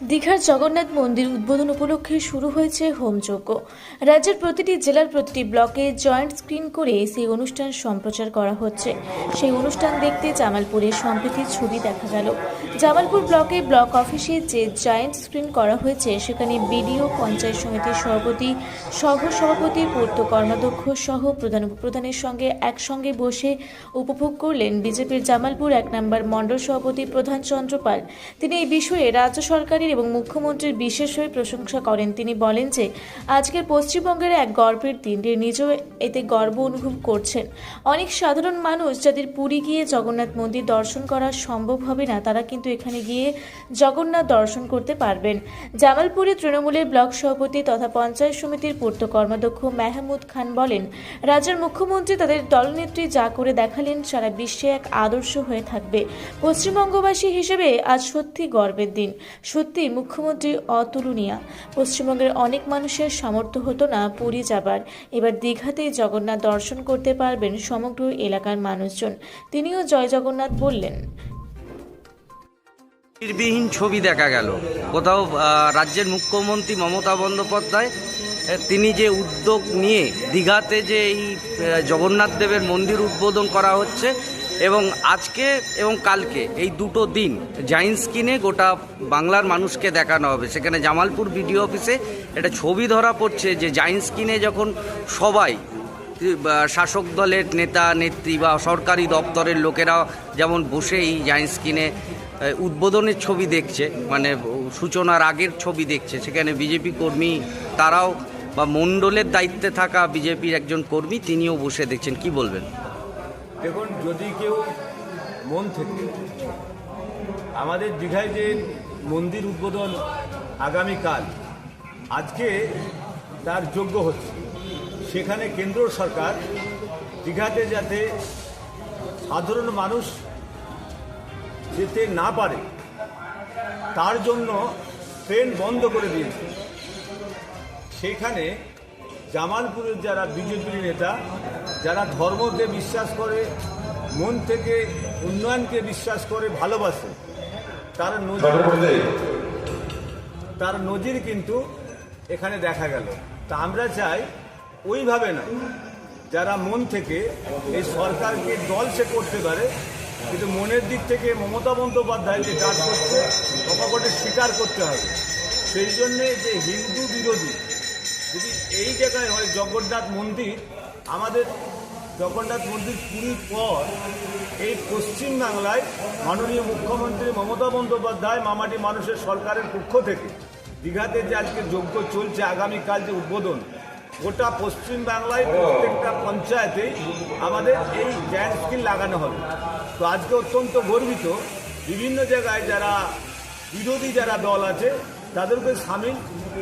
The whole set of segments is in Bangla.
দীঘার জগন্নাথ মন্দির উদ্বোধন উপলক্ষে শুরু হয়েছে হোমযজ্ঞ রাজ্যের প্রতিটি জেলার প্রতিটি ব্লকে জয়েন্ট স্ক্রিন করে সেই অনুষ্ঠান সম্প্রচার করা হচ্ছে। সেই অনুষ্ঠান দেখতে জামালপুরের সম্প্রীতির ছবি দেখা গেল। জামালপুর ব্লকে ব্লক অফিসে যে জয়েন্ট স্ক্রিন করা হয়েছে, সেখানে বিডিও, পঞ্চায়েত সমিতির সভাপতি সহ সভাপতি পূর্ত কর্মাধ্যক্ষ সহ প্রধান উপপ্রধানের সঙ্গে একসঙ্গে বসে উপভোগ করলেন বিজেপির জামালপুর এক নম্বর মণ্ডল সভাপতি প্রধান চন্দ্রপাল। তিনি এই বিষয়ে রাজ্য সরকারের এবং মুখ্যমন্ত্রীর বিশেষভাবে প্রশংসা করেন। তিনি বলেন যে, আজকের পশ্চিমবঙ্গের এক গর্বের দিন। তিনি নিজেও এতে গর্ব অনুভব করছেন। অনেক সাধারণ মানুষ যাদের পুরী গিয়ে জগন্নাথ মন্দির দর্শন করা সম্ভব হবে না, তারা কিন্তু এখানে গিয়ে জগন্নাথ দর্শন করতে পারবেন। জামালপুরে তৃণমূলের ব্লক সভাপতি তথা পঞ্চায়েত সমিতির পূর্ত কর্মাধ্যক্ষ মেহমুদ খান বলেন, রাজ্যের মুখ্যমন্ত্রী তাদের দলনেত্রী যা করে দেখালেন সারা বিশ্বে এক আদর্শ হয়ে থাকবে। পশ্চিমবঙ্গবাসী হিসেবে আজ সত্যি গর্বের দিন। সত্যি মুখ্যমন্ত্রী অতুলনীয়া। পশ্চিমবঙ্গের অনেক মানুষের সামর্থ্য হতো না পুরী যাবার। এবার দীঘাতেই জগন্নাথ দর্শন করতে পারবেন সমগ্র এলাকার মানুষজন। তিনিও জয় জগন্নাথ বললেন। নির্বিহীন ছবি দেখা গেল। কোথাও রাজ্যের মুখ্যমন্ত্রী মমতা বন্দ্যোপাধ্যায় তিনি যে উদ্যোগ নিয়ে দীঘাতে যে এই জগন্নাথ দেবের মন্দির উদ্বোধন করা হচ্ছে এবং আজকে এবং কালকে এই দুটো দিন জাইন্ট স্ক্রিনে গোটা বাংলার মানুষকে দেখানো হবে। সেখানে জামালপুর বিডিও অফিসে একটা ছবি ধরা পড়ছে যে জাইন্ট স্ক্রিনে যখন সবাই, শাসক দলের নেতা, নেত্রী বা সরকারি দপ্তরের লোকেরা যেমন বসে এই জাইন্ট স্ক্রিনে উদ্বোধনের ছবি দেখছে মানে সূচনার আগের ছবি দেখছে। সেখানে বিজেপি কর্মী তারাও বা মণ্ডলের দায়িত্বে থাকা বিজেপির একজন কর্মী তিনিও বসে দেখছেন। কি বলবেন? দেখুন, যদি কেউ মন থেকে আমাদের দীঘায় যে মন্দির উদ্বোধন আগামীকাল, আজকে তার যোগ্য হচ্ছে। সেখানে কেন্দ্র সরকার দীঘাতে যাতে সাধারণ মানুষ যেতে না পারে, তার জন্য ট্রেন বন্ধ করে দিয়েছে। সেখানে জামালপুরের যারা বিজেপির নেতা যারা ধর্মকে বিশ্বাস করে মন থেকে উন্নয়নকে বিশ্বাস করে ভালোবাসে তার নজির তার নজির কিন্তু এখানে দেখা গেল। তা আমরা চাই ওইভাবে না যারা মন থেকে এই সরকারকে দল সে করতে পারে কিন্তু মনের দিক থেকে মমতা বন্দ্যোপাধ্যায় যে কাজ করছে কপাকটে স্বীকার করতে হবে। সেই জন্যে যে হিন্দু বিরোধী যদি এই জায়গায় হয় জগন্নাথ মন্দির, আমাদের জগন্নাথ মন্দির পুরীর পর এই পশ্চিম বাংলায় মাননীয় মুখ্যমন্ত্রী মমতা বন্দ্যোপাধ্যায়, মামাটি মানুষের সরকারের পক্ষ থেকে দীঘাতে যে আজকে যজ্ঞ চলছে, আগামীকাল যে উদ্বোধন, গোটা পশ্চিম বাংলায় প্রত্যেকটা পঞ্চায়েতেই আমাদের এই জ্যান্ট স্কিল লাগানো হবে। তো আজকে অত্যন্ত গর্বিত, বিভিন্ন জায়গায় যারা বিরোধী যারা দল আছে তাদেরকে সামিল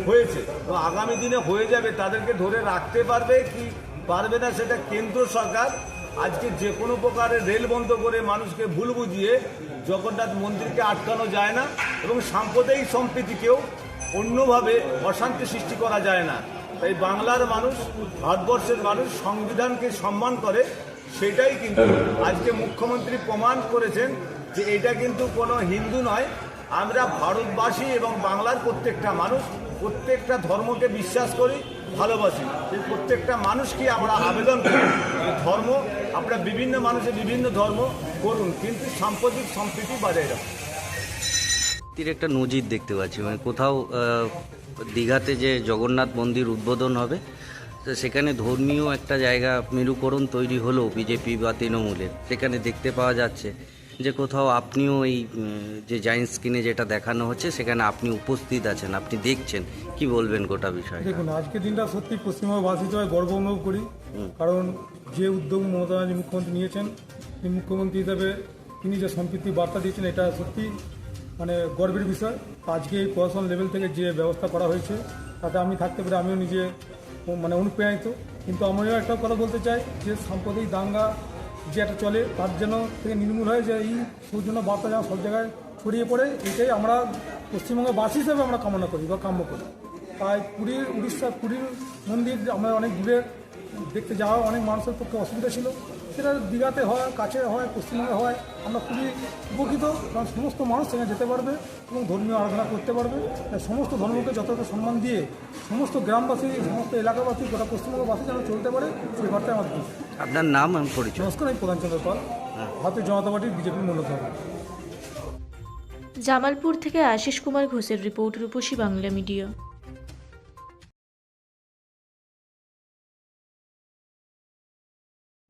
হয়েছে। তো আগামী দিনে হয়ে যাবে তাদেরকে ধরে রাখতে পারবে কি পারবে না সেটা কেন্দ্র সরকার। আজকে যে কোনো প্রকারের রেল বন্ধ করে মানুষকে ভুল বুঝিয়ে জগন্নাথ মন্দিরকে আটকানো যায় না এবং সাম্প্রদায়িক সম্প্রীতিকেও অন্যভাবে অশান্তি সৃষ্টি করা যায় না। তাই বাংলার মানুষ ভারতবর্ষের মানুষ সংবিধানকে সম্মান করে সেটাই কিন্তু আজকে মুখ্যমন্ত্রী প্রমাণ করেছেন যে এটা কিন্তু কোনো হিন্দু নয় আমরা ভারতবাসী এবং বাংলার প্রত্যেকটা মানুষ, প্রত্যেকটা ধর্মকে বিশ্বাস করি, ভালোবাসি। প্রত্যেকটা মানুষকে আমরা আবেদন করি ধর্ম, আমরা বিভিন্ন মানুষের বিভিন্ন ধর্ম করুন, কিন্তু সাম্প্রতিক সম্প্রীতি বজায় রাখুন। একটা নজির দেখতে পাচ্ছি মানে কোথাও দীঘাতে যে জগন্নাথ মন্দির উদ্বোধন হবে, তো সেখানে ধর্মীয় একটা জায়গা মেরুকরণ তৈরি হলো বিজেপি বা তৃণমূলের, সেখানে দেখতে পাওয়া যাচ্ছে। যে কোথাও আপনিও এই যে জাইন্ট স্ক্রিনে যেটা দেখানো হচ্ছে সেখানে আপনি উপস্থিত আছেন আপনি দেখছেন। কি বলবেন গোটা বিষয় দেখুন আজকের দিনটা সত্যি পশ্চিমবঙ্গবাসী হিসেবে গর্ব অনুভব করি। কারণ যে উদ্যোগ মমতা ব্যানার্জি মুখ্যমন্ত্রী নিয়েছেন তিনি মুখ্যমন্ত্রী হিসাবে তিনি যে সম্পৃক্তি বার্তা দিয়েছেন এটা সত্যি মানে গর্বের বিষয়। আজকে এই প্রশাসন লেভেল থেকে যে ব্যবস্থা করা হয়েছে তাতে আমি থাকতে পারি আমিও নিজে মানে অনুপ্রাণিত। কিন্তু আমিও একটা কথা বলতে চাই যে সাম্প্রদায়িক দাঙ্গা যে একটা চলে, তার জন্য থেকে নির্মূল হয় যে এই সৌজন্য বার্তা যেন সব জায়গায় ছড়িয়ে পড়ে, এটাই আমরা পশ্চিমবঙ্গের বাসী হিসেবে আমরা কামনা করি বা কাম্য করি। তাই পুরীর উড়িষ্যার পুরীর মন্দির আমরা অনেক দূরে দেখতে যাওয়া অনেক মানুষের পক্ষে অসুবিধা ছিল। সেটা দীঘাতে হয় কাছে হয় পশ্চিমবঙ্গে হয় আমরা খুবই উপকৃত কারণ সমস্ত মানুষ সেখানে যেতে পারবে এবং ধর্মীয় আরাধনা করতে পারবে। সমস্ত ধর্মকে যতটা সম্মান দিয়ে সমস্ত গ্রামবাসী সমস্ত এলাকাবাসী গোটা পশ্চিমবঙ্গবাসী যেন চলতে পারে সেই বার্তায় আমাদের। আপনার নাম পরিচয়? নমস্কার আমি প্রধান চন্দ্র পাল। ভারতীয় জনতা পার্টির বিজেপির মূল্যধর জামালপুর থেকে আশিস কুমার ঘোষের রিপোর্ট রূপসী বাংলা মিডিয়া।